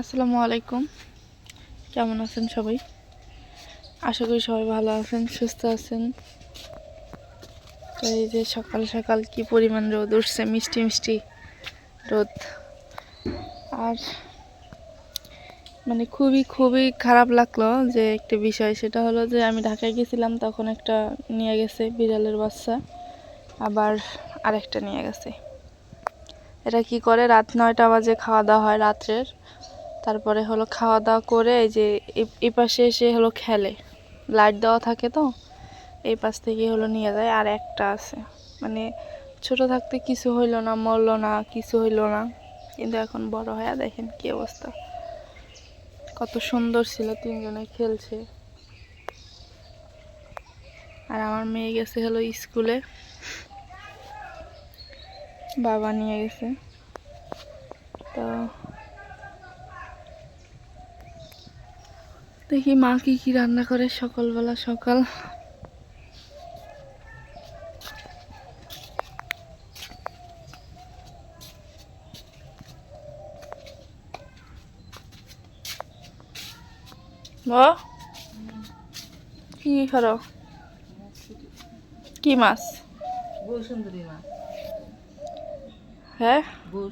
আসসালামু আলাইকুম। কেমন আছেন সবাই? আশা করি সবাই ভালো আছেন, সুস্থ আছেন। এই যে সকাল সকাল কি পরিমাণ রোদ উঠছে, মিষ্টি মিষ্টি রোদ। আর মানে খুবই খুবই খারাপ লাগল যে একটা বিষয়। সেটা হলো যে আমি ঢাকায় গেছিলাম, তখন একটা নিয়ে গেছে বিড়ালের বাচ্চা। আবার আরেকটা নিয়ে গেছে। এটা কি করে? রাত নয়টা বাজে খাওয়া দাওয়া হয় রাত্রের। তারপরে হলো খাওয়া দাওয়া করে এই যে এই পাশে এসে হলো খেলে। লাইট দেওয়া থাকে তো, এই পাশ থেকে হলো নিয়ে যায়। আর একটা আছে। মানে ছোট থাকতে কিছু হইল না, মরলো না, কিছু হইল না। কিন্তু এখন বড় হয়ে দেখেন কি অবস্থা। কত সুন্দর ছিল তিনজনে খেলছে। আর আমার মেয়ে গেছে হলো স্কুলে। বাবা নিয়ে গেছে। তো দেখি মা কি কি রান্না করে সকালবেলা সকাল। ও কি করো কি মাছ বউ সুন্দরী মাছ হ্যাঁ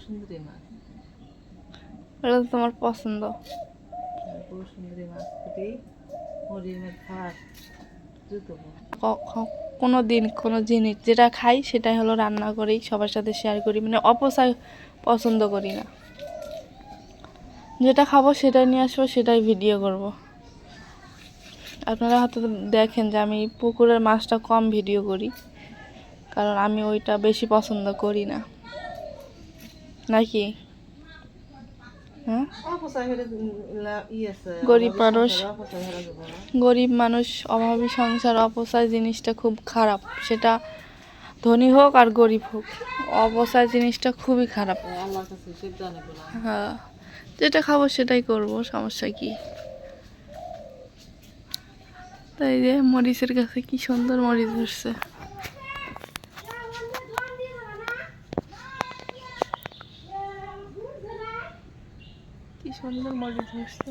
সুন্দরী মাছ এটা তোমার পছন্দ. সুন্দরী মাছ কোনো দিন কোনো জিনিস যেটা খাই সেটাই হলো রান্না করি সবার সাথে শেয়ার করি মানে অপচয় পছন্দ করি না। যেটা খাব সেটাই নিয়ে আসব সেটাই ভিডিও করব। আপনারা হয়তো দেখেন যে আমি পুকুরের মাছটা কম ভিডিও করি কারণ আমি ওইটা বেশি পছন্দ করি না। নাকি? হ্যাঁ? গরিব মানুষ। গরিব মানুষ অভাবী সংসার অপচয় জিনিসটা খুব খারাপ। সেটা ধনী হোক আর গরিব হোক অপচয় জিনিসটা খুবই খারাপ। হ্যাঁ যেটা খাব সেটাই করব সমস্যা কি? তাই যে মরিচের কাছে কি সুন্দর মরিচ ধরছে। কি সুন্দর মরিচ ধরছে।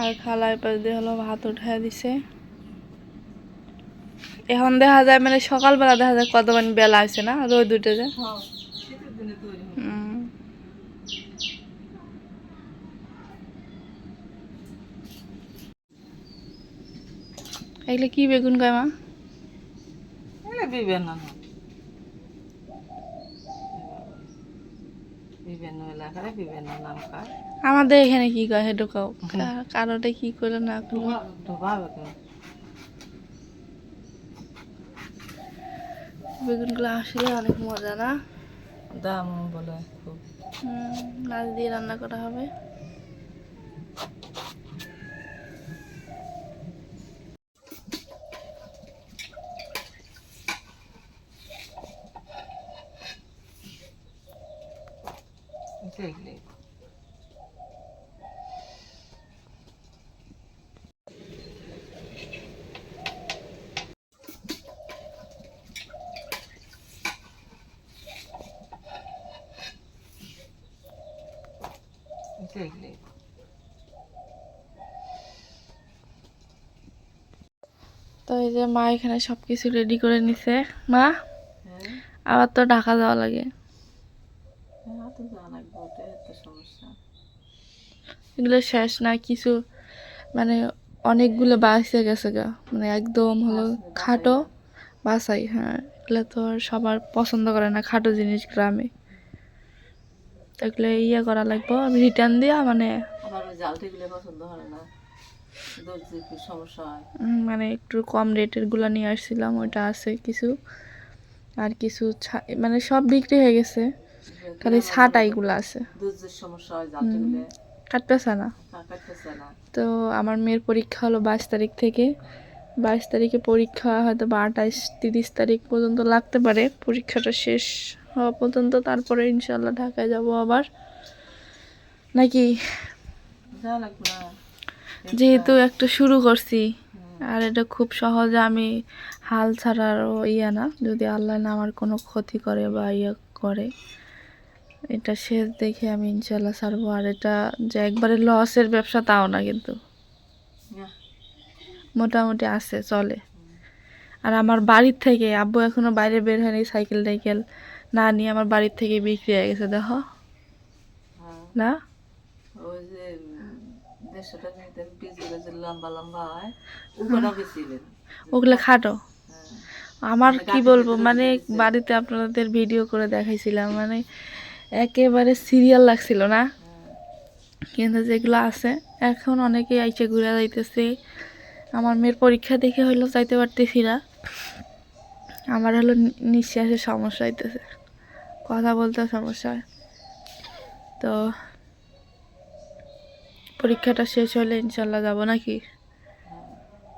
আর খালায় পাশ দিয়ে হলো ভাত উঠায় দিছে। এখন দেখা যায় মানে সকালবেলা দেখা যায় কত মানে বেলা আছে না? রোদ উঠে যায় হয়। হুম। এগুলো কি বেগুন কয় মা? বিভিন্ন বিভিন্ন এলাকায় বিভিন্ন নাম খায় আমাদের এখানে কি কয় সেটা কাও কারোটা কি করে না বেগুনগুলো আসলে অনেক মজা না? দাম বলে খুব। হুম, দিয়ে রান্না করা হবে। দেখলে তো এই যে মা এখানে সব কিছু রেডি করে নিছে। মা? আবার তো ঢাকা যাওয়া লাগে। এগুলো শেষ না কিছু মানে অনেকগুলো বাসে গেছে গা। মানে একদম হলো খাটো বাসাই হ্যাঁ। এগুলো তো আর সবার পছন্দ করে না খাটো জিনিস গ্রামে। তো এগুলো ইয়ে করা লাগবে রিটার্ন দিয়া মানে মানে একটু কম রেটেরগুলো নিয়ে আসছিলাম ওইটা আছে কিছু। আর কিছু মানে সব বিক্রি হয়ে গেছে। খালি ছাটাইগুলো আছে। হয় কাটতেছে না। তো আমার মেয়ের পরীক্ষা হলো বাইশ তারিখ থেকে। বাইশ তারিখে পরীক্ষা হয়তো বা আঠাইশ তিরিশ তারিখ পর্যন্ত লাগতে পারে। পরীক্ষাটা শেষ হওয়া পর্যন্ত তারপরে ইনশাল্লাহ ঢাকায় যাব আবার। নাকি? যেহেতু একটা শুরু করছি আর এটা খুব সহজে আমি হাল ছাড়ারও ইয়ে না। যদি আল্লাহ না আমার কোনো ক্ষতি করে বা ইয়ে করে এটা শেষ দেখে আমি ইনশাল্লাহ ছাড়বো। আর এটা যে একবারে লসের ব্যবসা তাও না কিন্তু। মোটামুটি আছে চলে। আর আমার বাড়ির থেকে আব্বু এখনও বাইরে বের হয়নি সাইকেল টাইকেল না নিয়ে আমার বাড়ির থেকে বিক্রি হয়ে গেছে দেখো। হ্যাঁ। না? ওই যে দেড়শো টাকা যে লম্বা লম্বা হয় ওগুলো খাটো। হ্যাঁ। আমার মানে কি বলব মানে বাড়িতে আপনাদের ভিডিও করে দেখাইছিলাম মানে একেবারে সিরিয়াল লাগছিল না? হ্যাঁ। কিন্তু যেগুলো আছে এখন অনেকে আইসে ঘুরে যাইতেছে। আমার মেয়ের পরীক্ষা দেখে হইল যাইতে পারতেছি না। আমার হলো নিঃশ্বাসের সমস্যা হইতেছে। কথা বলতে সমস্যা হয়। তো পরীক্ষাটা শেষ হলে ইনশাল্লাহ যাব নাকি?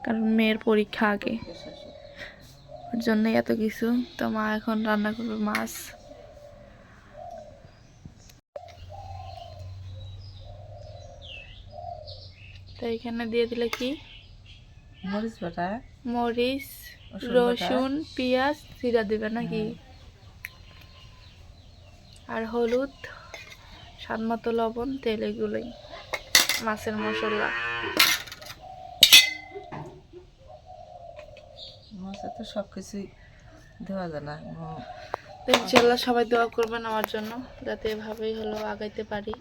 কারণ মেয়ের পরীক্ষা আগে। ওর জন্যই এত কিছু। তো মা এখন রান্না করবে মাছ। তো এখানে দিয়ে দিলে কি? মরিচ বাটা। মরিচ। রসুন। পেঁয়াজ জিরা দেবে নাকি? আর হলুদ স্বাদ মতো লবণ তেল এগুলোই। মাছের মশলা। মাছে তো সব কিছুই দেওয়া যায় না। তো ইনশাল্লাহ সবাই দোয়া করবেন আমার জন্য যাতে এভাবেই হলো আগাইতে পারি।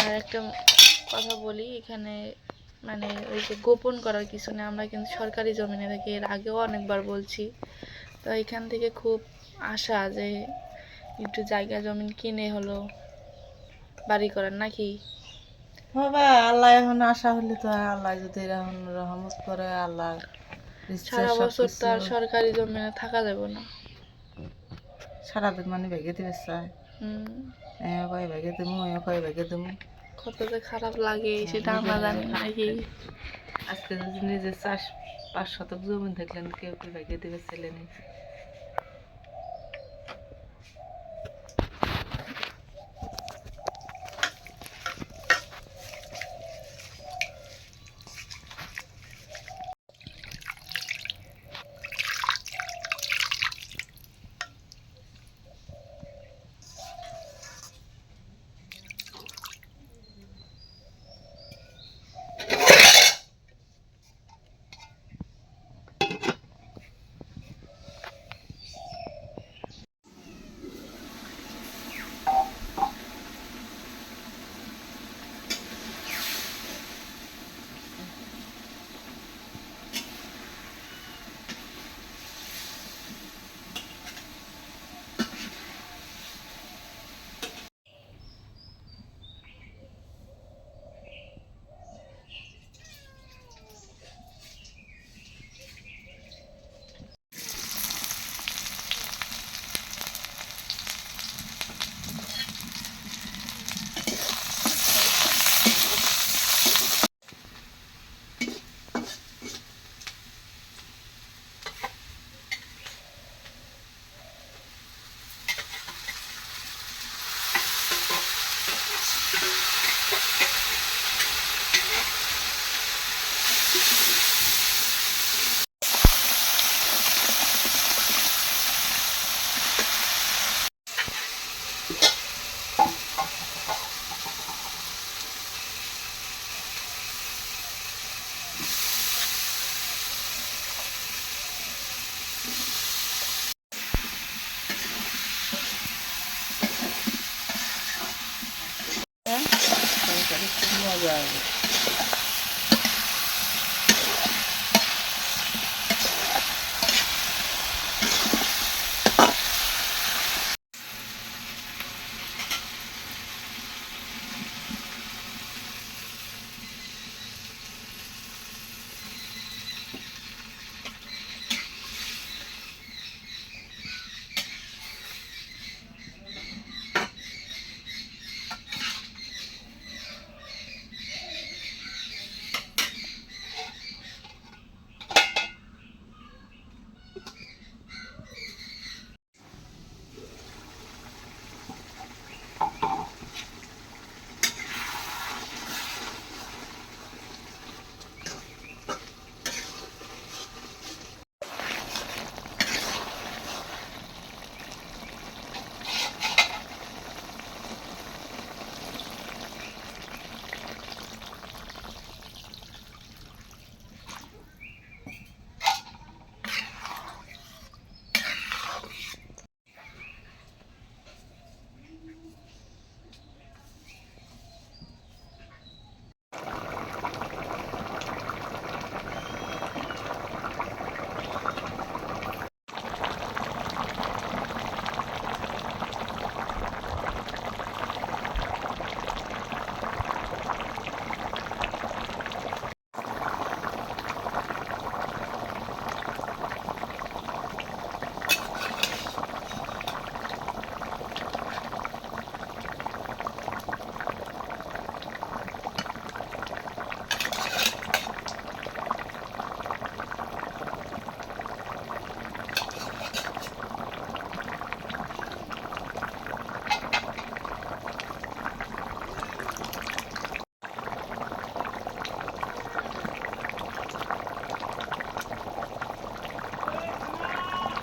আর একটা কথা বলি এখানে মানে ওই যে গোপন করার কিছু নেই আমরা কিন্তু সরকারি জমিনে থাকি এর আগেও অনেকবার বলছি। তো এখান থেকে খুব আশা যে একটু জায়গা জমিন কিনে হলো বাড়ি করার নাকি? বাবা আল্লাহ এখন আশা হলে তো আল্লাহ যদি এখন রহমত করে আল্লাহ সারা বছর তো আর সরকারি জমিনে থাকা যাবে না। সারাদিন মানে ভেগে দিবে চাই হুম। এও কয় ভেগে দেবো এও কয় ভেগে দেবো কত যে খারাপ লাগে সেটা আমরা জানি না। কি আজকে যদি নিজে চাষ পাঁচ শতক জমি থাকলেন কেউ কেউ ভেগে দেবে ছেলে নেই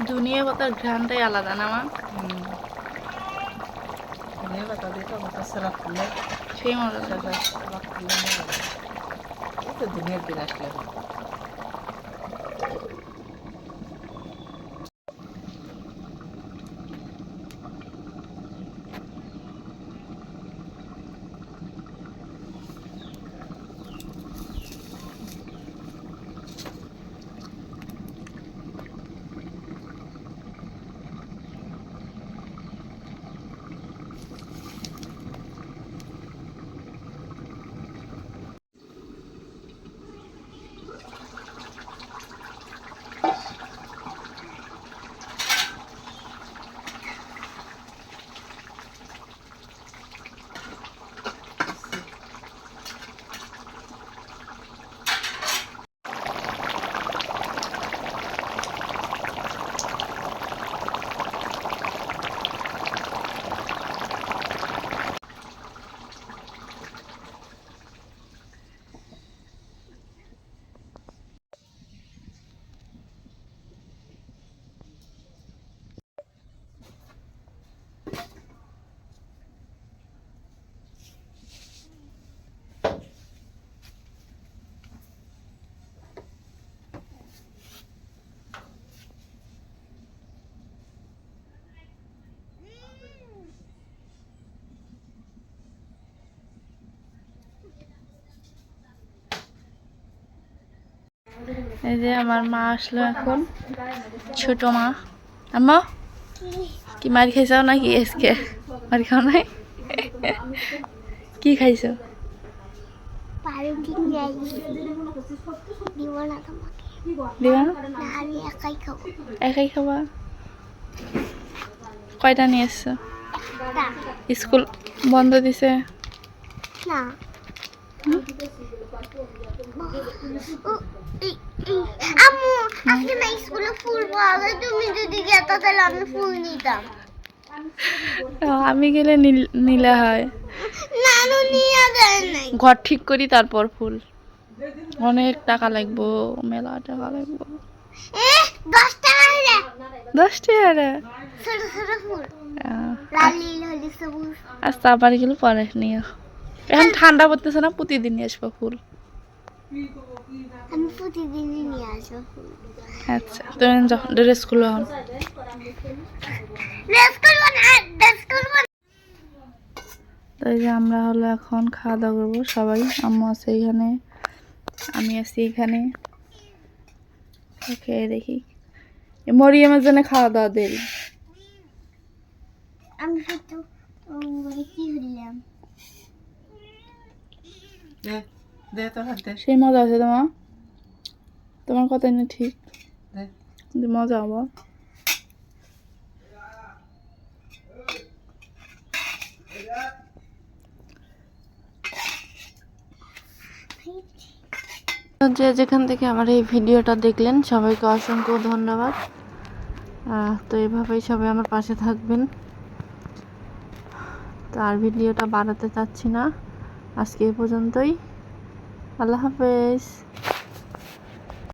দুনিয়া পাতার ঘ্রানটাই আলাদা না মা? ধনিয়া পাতা দিয়ে টমেটো সালাদ করলে সেই মজা লাগে। সালাদ করলে মজা তো দিনের দিন আসলে এই যে আমার মা আসলো এখন ছোট মা। আম্মা কি মার খাইছাও নাকি আজকে? মার খাও নাই? কি খাইছো? একাই খাবা? কয়টা নিয়ে এসছো? স্কুল বন্ধ দিছে? না। আম্মু আজকে না স্কুলে ফুল পাওয়া যায় তুমি যদি তাহলে আমি ফুল নিতাম। আমি গেলে নিল- হয়। নানু নিয়ে দেয় নাই। ঘর ঠিক করি তারপর ফুল। অনেক টাকা লাগবো মেলা টাকা লাগবো। দশ টাকা দশ আচ্ছা আবার গেলে পরে নিয়ে এখন ঠান্ডা পড়তেছে না প্রতিদিন আসব ফুল। আমি প্রতিদিনই নিয়ে আসব। আচ্ছা তুমি যখন ড্রেস খুলো এখন। ড্রেস করব না ড্রেস করব তো এই যে আমরা হলো এখন খাওয়া দাওয়া করব সবাই। আম্মু আছে এখানে আমি আছি এখানে খেয়ে দেখি। মরিয়ামের জন্য খাওয়া দাওয়া দেরি আমি কি হাত দে সেই মজা আছে তোমার? তোমার কথা না ঠিক। মজা হব। যে যেখান থেকে আমার এই ভিডিওটা দেখলেন সবাইকে অসংখ্য ধন্যবাদ। তো এভাবেই সবাই আমার পাশে থাকবেন। তো আর ভিডিওটা বাড়াতে চাচ্ছি না। আজকে এ পর্যন্তই। আল্লাহ হাফেজ।